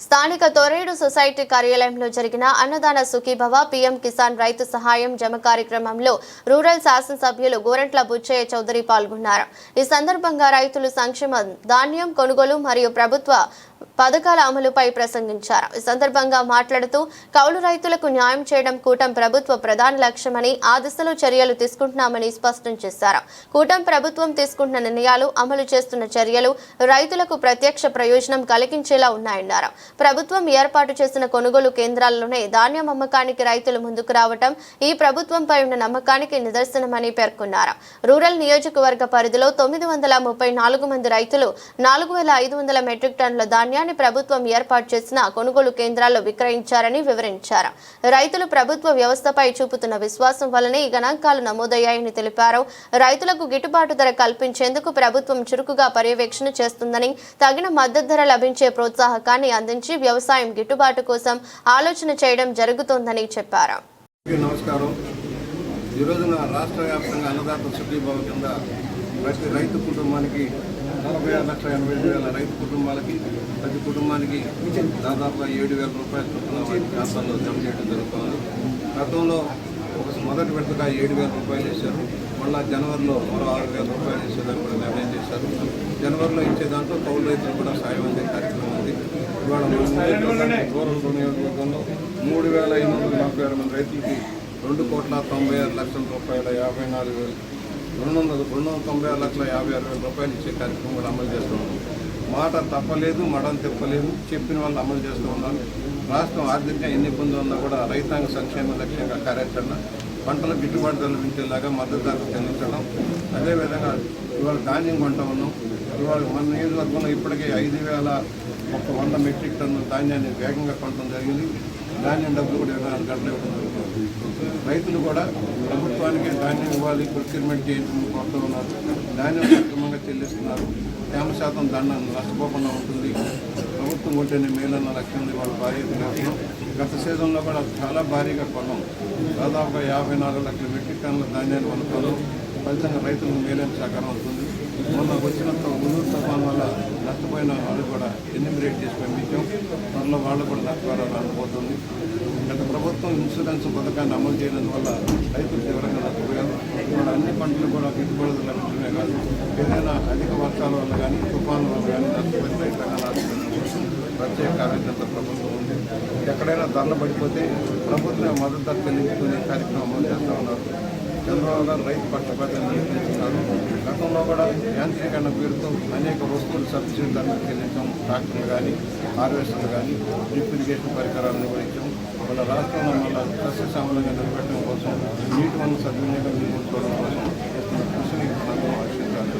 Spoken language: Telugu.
స్థానిక తొరేడు సొసైటీ కార్యాలయంలో జరిగిన అన్నదాన సుఖీభవ పీఎం కిసాన్ రైతు సహాయం జమ కార్యక్రమంలో రూరల్ శాసనసభ్యులు గోరంట్ల బుచ్చయ్య చౌదరి పాల్గొన్నారు. ఈ సందర్భంగా రైతులు సంక్షేమ ధాన్యం కొనుగోలు మరియు ప్రభుత్వ పథకాల అమలుపై ప్రసంగించారు. ఈ సందర్భంగా మాట్లాడుతూ కౌలు రైతులకు న్యాయం చేయడం కూటం ప్రభుత్వ ప్రధాన లక్ష్యమని ఆ దిశలో చర్యలు తీసుకుంటున్నామని స్పష్టం చేశారు. కూటం ప్రభుత్వం తీసుకుంటున్న నిర్ణయాలు అమలు చేస్తున్న చర్యలు రైతులకు ప్రత్యక్ష ప్రయోజనం కలిగించేలా ఉన్నాయన్నారు. ప్రభుత్వం ఏర్పాటు చేసిన కొనుగోలు కేంద్రాల్లోనే ధాన్యం అమ్మకానికి రైతులు ముందుకు రావటం ఈ ప్రభుత్వంపై ఉన్న నమ్మకానికి నిదర్శనమని పేర్కొన్నారు. రూరల్ నియోజకవర్గ పరిధిలో తొమ్మిది వందల ముప్పై నాలుగు మంది రైతులు నాలుగు వేల ఐదు వందల మెట్రిక్ టన్నుల ధాన్యాన్ని ప్రభుత్వం ఏర్పాటు చేసిన కొనుగోలు కేంద్రాల్లో విక్రయించారని వివరించారు. రైతులు ప్రభుత్వ వ్యవస్థపై చూపుతున్న విశ్వాసం వల్లనే ఈ గణాంకాలు నమోదయ్యాయని తెలిపారు. రైతులకు గిట్టుబాటు ధర కల్పించేందుకు ప్రభుత్వం చురుకుగా పర్యవేక్షణ చేస్తుందని తగిన మద్దతు ధర లభించే ప్రోత్సాహకాన్ని అందించి వ్యవసాయం గిట్టుబాటు కోసం ఆలోచన చేయడం జరుగుతోందని చెప్పారు. నమస్కారం. ఈ రోజున రాష్ట్ర వ్యాప్తంగా అన్నదాత సుఖీభావ కింద ప్రతి రైతు కుటుంబానికి నలభై ఆరు లక్షల ఎనభై ఐదు వేల రైతు కుటుంబాలకి ప్రతి కుటుంబానికి దాదాపుగా ఏడు వేల రూపాయలు చొప్పున వారి ఖాతాల్లో జమ చేయడం జరుగుతుంది. గతంలో ఒక మొదటి విడతగా ఏడు వేల రూపాయలు వేశారు. మళ్ళా జనవరిలో మరో ఆరు వేల రూపాయలు వేసేదాన్ని కూడా నిర్ణయం చేశారు. జనవరిలో ఇచ్చే దాంట్లో కౌలు రైతులు కూడా సాయం అందే కార్యక్రమం ఉంది ఇవాళ మన నియోజకవర్గంలో నియోజకవర్గంలో మూడు వేల ఐదు వందల నలభై ఆరు మంది రైతులకి రెండు కోట్ల తొంభై ఆరు లక్షల రూపాయల యాభై నాలుగు వేలు రెండు వందల రెండు వందల తొంభై ఆరు లక్షల యాభై ఆరు వేల రూపాయలు ఇచ్చే కార్యక్రమం కూడా అమలు చేస్తున్నాం మాట తప్పలేదు మడం తిప్పలేదు చెప్పిన వాళ్ళు అమలు చేస్తూ ఉన్నాం. రాష్ట్రం ఆర్థికంగా ఎన్ని ఇబ్బందులు ఉన్నా కూడా రైతాంగ సంక్షేమ లక్ష్యంగా కార్యాచరణ పంటల గిట్టుబాటు ధరలు పెంచేలాగా మద్దతు ధరలు చెల్లించడం. అదేవిధంగా ఇవాళ ధాన్యం కొంటా ఉన్నాం. ఇవాళ మన నియోజకవర్గంలో ఇప్పటికే ఐదు వేల ఒక వంద మెట్రిక్ టన్నుల ధాన్యాన్ని వేగంగా కొనడం జరిగింది. ధాన్యం డబ్బులు కూడా ఇరవై నాలుగు గంటలు ఇవ్వడం జరుగుతుంది. రైతులు కూడా ప్రభుత్వానికి ధాన్యం ఇవ్వాలి ప్రొక్యూర్మెంట్ చేయించమని కోరుతూ ఉన్నారు. ధాన్యం సక్రమంగా చెల్లిస్తున్నారు. తేమ శాతం దండ నష్టపోకుండా ఉంటుంది. ప్రభుత్వం కొంటేనే మేలన్న లక్ష్యం వాళ్ళ భారీ ఎత్తున గత సీజన్లో కూడా చాలా భారీగా కొన్నాం. దాదాపుగా యాభై నాలుగు లక్షల మెట్రిక్ టన్నుల ధాన్యాన్ని మనం కొన్నాం. ఫలితంగా రైతులకు మేలైన సహకారం అవుతుంది మొన్న వచ్చిన ముందు తుఫాన్ వల్ల నష్టపోయిన వాళ్ళు చేసి పంపించాం త్వరలో వాళ్ళు కూడా ద్వారా రాకపోతుంది గత ప్రభుత్వం ఇన్సూరెన్స్ పథకాన్ని అమలు చేయడం వల్ల రైతులు తీవ్రంగా నష్టపోయారు ఇప్పుడు అన్ని పంటలు కూడా గిట్టుబడులు లభించడమే కాదు. ఏదైనా అధిక వర్షాల వల్ల కానీ తుఫాన్ల వల్ల కానీ నష్టపోయిన రైతులుగా నష్టపోయిన ప్రత్యేక కార్యకర్త ప్రభుత్వం ఉంది. ఎక్కడైనా ధరలు పడిపోతే ప్రభుత్వం మద్దతు ధర చెల్లించుకునే కార్యక్రమం అమలు చేస్తూ ఉన్నారు. చంద్రబాబు గారు రైతు పక్షపాతాన్ని నిర్ణయించున్నారు గతంలో కూడా యాంత్రీకరణ పేరుతో అనేక వస్తువులు సబ్సిడీ ధరలు చెల్లించాం. ట్రాక్టర్లు కానీ హార్వెస్టర్లు కానీ డ్రిప్ ఇరిగేషన్ పరికరాలను నిర్వహించాం మన రాష్ట్రంలో మళ్ళా సస్యశ్యామలంగా నిలబెట్టడం కోసం నీటి వనరు సద్వినియోగం నిర్మించుకోవడం కోసం చేస్తున్న కృషిని మనం ఆశించాలి.